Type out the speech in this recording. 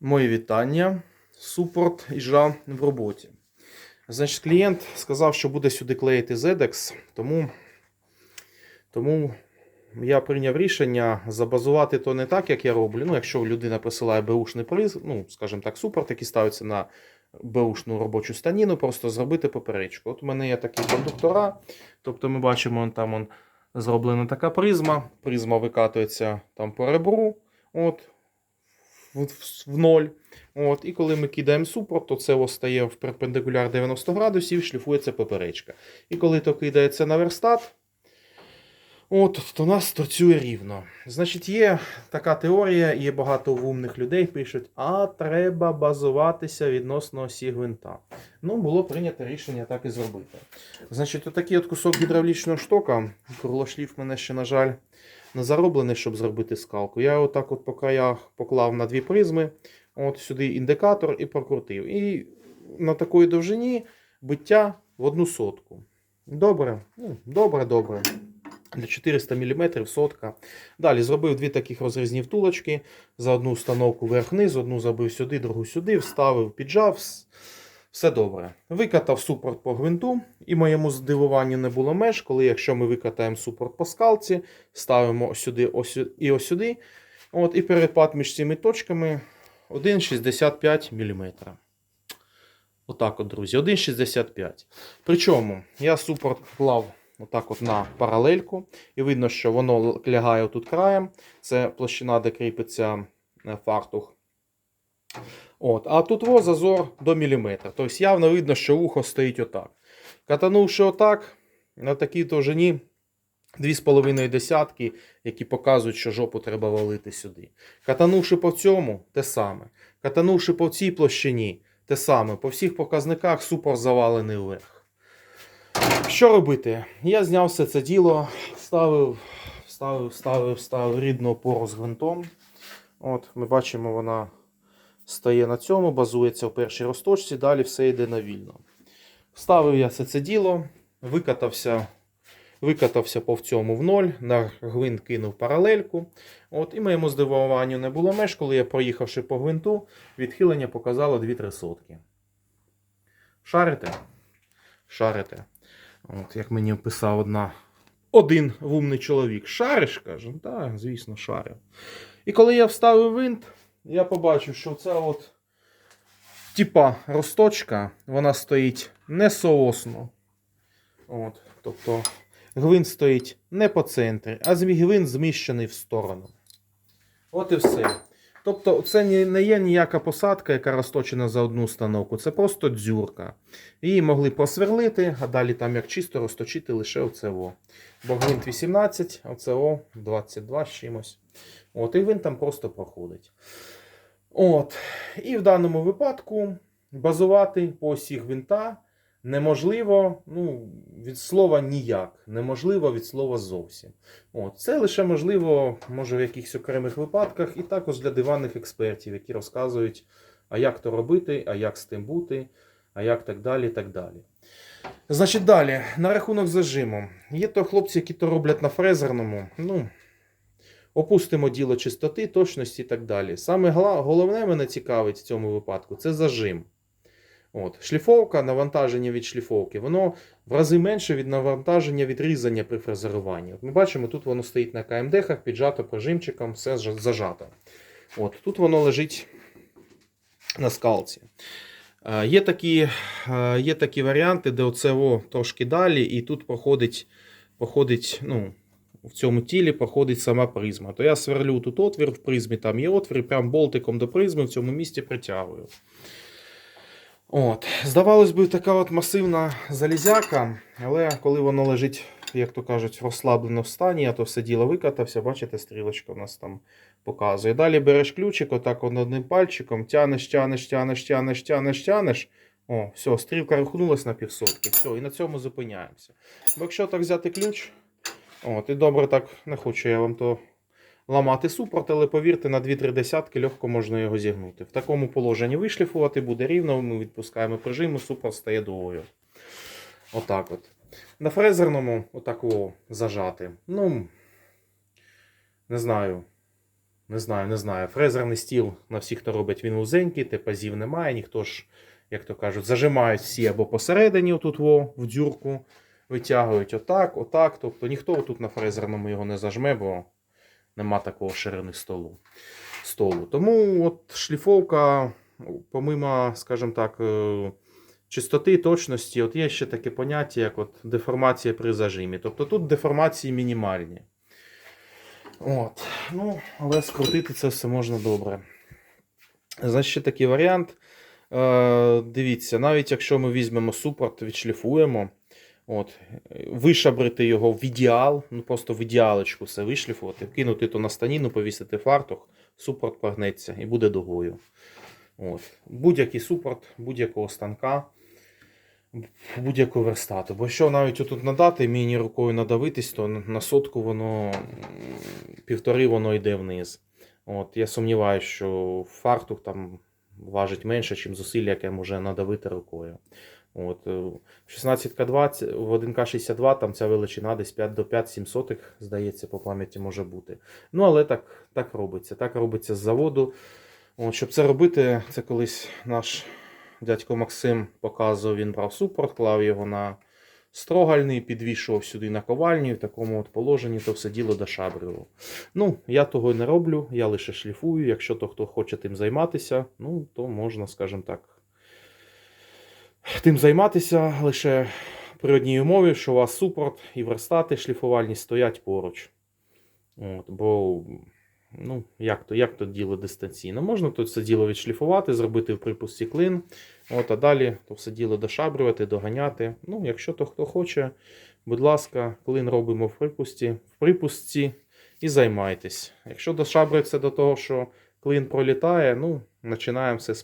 Мої вітання. Супорт іжа в роботі. Значить, клієнт сказав, що буде сюди клеїти ZEDEX, тому, тому я прийняв рішення забазувати то не так, як я роблю. Ну, якщо людина посилає беушний приз, ну, скажімо так, супорт, який ставиться на беушну робочу станіну, просто зробити поперечку. От у мене є такі кондуктора. Тобто ми бачимо, там он, зроблена така призма. Призма викатується там по ребру. От, в, в, ноль. От, і коли ми кидаємо супорт, то це стає в перпендикуляр 90 градусів, шліфується поперечка. І коли то кидається на верстат, от, то у нас працює рівно. Значить, є така теорія, є багато умних людей пишуть, а треба базуватися відносно осі гвинта. Ну, було прийнято рішення так і зробити. Значить, отакий от кусок гідравлічного штока, круглошліф мене ще, на жаль, не зароблений, щоб зробити скалку. Я отак от по краях поклав на дві призми, от сюди індикатор і прокрутив. І на такої довжині биття в одну сотку. Добре, ну, добре, добре. Для 400 мм сотка. Далі зробив дві таких розрізні втулочки. За одну установку вверх-вниз, одну забив сюди, другу сюди, вставив, піджав. Вс- Все добре. Викатав супорт по гвинту, і моєму здивуванню не було меж, коли якщо ми викатаємо супорт по скалці, ставимо сюди і ось сюди. От, і перепад між цими точками 1,65 мм. Отак от, друзі, 1,65. Причому я супорт клав отак от на паралельку, і видно, що воно лягає тут краєм. Це площина, де кріпиться е, фартух. От, а тут во зазор до міліметра. Тобто явно видно, що вухо стоїть отак. Катанувши отак, на такій довжині 2,5 десятки, які показують, що жопу треба валити сюди. Катанувши по цьому, те саме. Катанувши по цій площині, те саме. По всіх показниках супор завалений вверх. Що робити? Я зняв все це діло, ставив, ставив, ставив, ставив рідну опору з гвинтом. От, ми бачимо, вона стає на цьому, базується в першій розточці, далі все йде навільно. Вставив я все це діло, викатався, викатався по цьому в ноль, на гвинт кинув паралельку. От, і моєму здивуванню не було меж, коли я проїхавши по гвинту, відхилення показало 2-3 сотки. Шарите? Шарите. От, як мені писав одна, один вумний чоловік. Шариш? каже, так, звісно, шарю. І коли я вставив винт, я побачив, що це от типа росточка, вона стоїть не соосно. От, тобто гвинт стоїть не по центрі, а гвинт зміщений в сторону. От і все. Тобто, це не- є ніяка посадка, яка розточена за одну установку. Це просто дзюрка. Її могли просверлити, а далі там як чисто розточити лише оце О. Бо гвинт 18, а оце О 22 з чимось. От, і він там просто проходить. От. І в даному випадку базувати по осі гвинта неможливо, ну, від слова ніяк, неможливо від слова зовсім. От. Це лише можливо, може, в якихось окремих випадках, і також для диванних експертів, які розказують, а як то робити, а як з тим бути, а як так далі, так далі. Значить, далі, на рахунок зажиму. Є то хлопці, які то роблять на фрезерному. Ну, опустимо діло чистоти, точності і так далі. Саме головне мене цікавить в цьому випадку це зажим. От. Шліфовка, навантаження від шліфовки, воно в рази менше від навантаження від різання при фрезеруванні. От ми бачимо, тут воно стоїть на КМДхах, піджато прижимчиком, все зажато. От. Тут воно лежить на скалці. Е, Є такі, е, є такі варіанти, де оце о, трошки далі, і тут проходить, проходить ну, в цьому тілі проходить сама призма. То я сверлю тут отвір в призмі, там є отвір, і прям болтиком до призми в цьому місці притягую. От. Здавалось би, така от масивна залізяка, але коли воно лежить, як то кажуть, в розслабленому стані, я то все діло викатався, бачите, стрілочка у нас там показує. Далі береш ключик, отак от одним пальчиком, тянеш, тянеш, тянеш, тянеш, тянеш, тянеш. О, все, стрілка рухнулась на півсотки. Все, і на цьому зупиняємося. Бо якщо так взяти ключ, от, і добре так не хочу я вам то ламати супорт, але повірте, на 2-3 десятки легко можна його зігнути. В такому положенні вишліфувати буде рівно, ми відпускаємо прижим, і супорт стає дугою. Отак от. На фрезерному отак зажати. Ну, не знаю. Не знаю, не знаю. Фрезерний стіл на всіх, хто робить, він вузенький, типазів немає, ніхто ж, як то кажуть, зажимають всі або посередині, отут во, в дюрку, витягують отак, отак. Тобто ніхто тут на фрезерному його не зажме, бо нема такого ширини столу. столу. Тому от шліфовка, помимо, скажімо так, е, чистоти, точності, от є ще таке поняття, як от деформація при зажимі. Тобто тут деформації мінімальні. От. Ну, але скрутити це все можна добре. Значить, ще такий варіант. Е, дивіться, навіть якщо ми візьмемо супорт, відшліфуємо, от, вишабрити його в ідеал, ну просто в ідеалочку все вишліфувати, кинути то на станіну, повісити фартух, супорт погнеться і буде дугою. Будь-який супорт, будь-якого станка, будь-якого верстату. Бо що навіть отут надати, мені рукою надавитись, то на сотку воно півтори воно йде вниз. От, я сумніваюся, що фартух там важить менше, ніж зусилля, яке може надавити рукою. От, е, в 16К20, в 1К62 там ця величина десь 5 до 5-7 здається, по пам'яті може бути. Ну, але так, так робиться. Так робиться з заводу. От, щоб це робити, це колись наш дядько Максим показував, він брав супорт, клав його на строгальний, підвішував сюди на ковальню, в такому от положенні то все діло дошабрював. Ну, я того не роблю, я лише шліфую. Якщо то хто хоче тим займатися, ну, то можна, скажімо так, тим займатися лише при одній умові, що у вас супорт і верстати шліфувальні стоять поруч. От, бо, ну, як то, як то діло дистанційно? Можна тут все діло відшліфувати, зробити в припусті клин, от, а далі то все діло дошабрювати, доганяти. Ну, якщо то хто хоче, будь ласка, клин робимо в припусті, в припустці і займайтесь. Якщо дошабрюється до того, що клин пролітає, ну, починаємо все з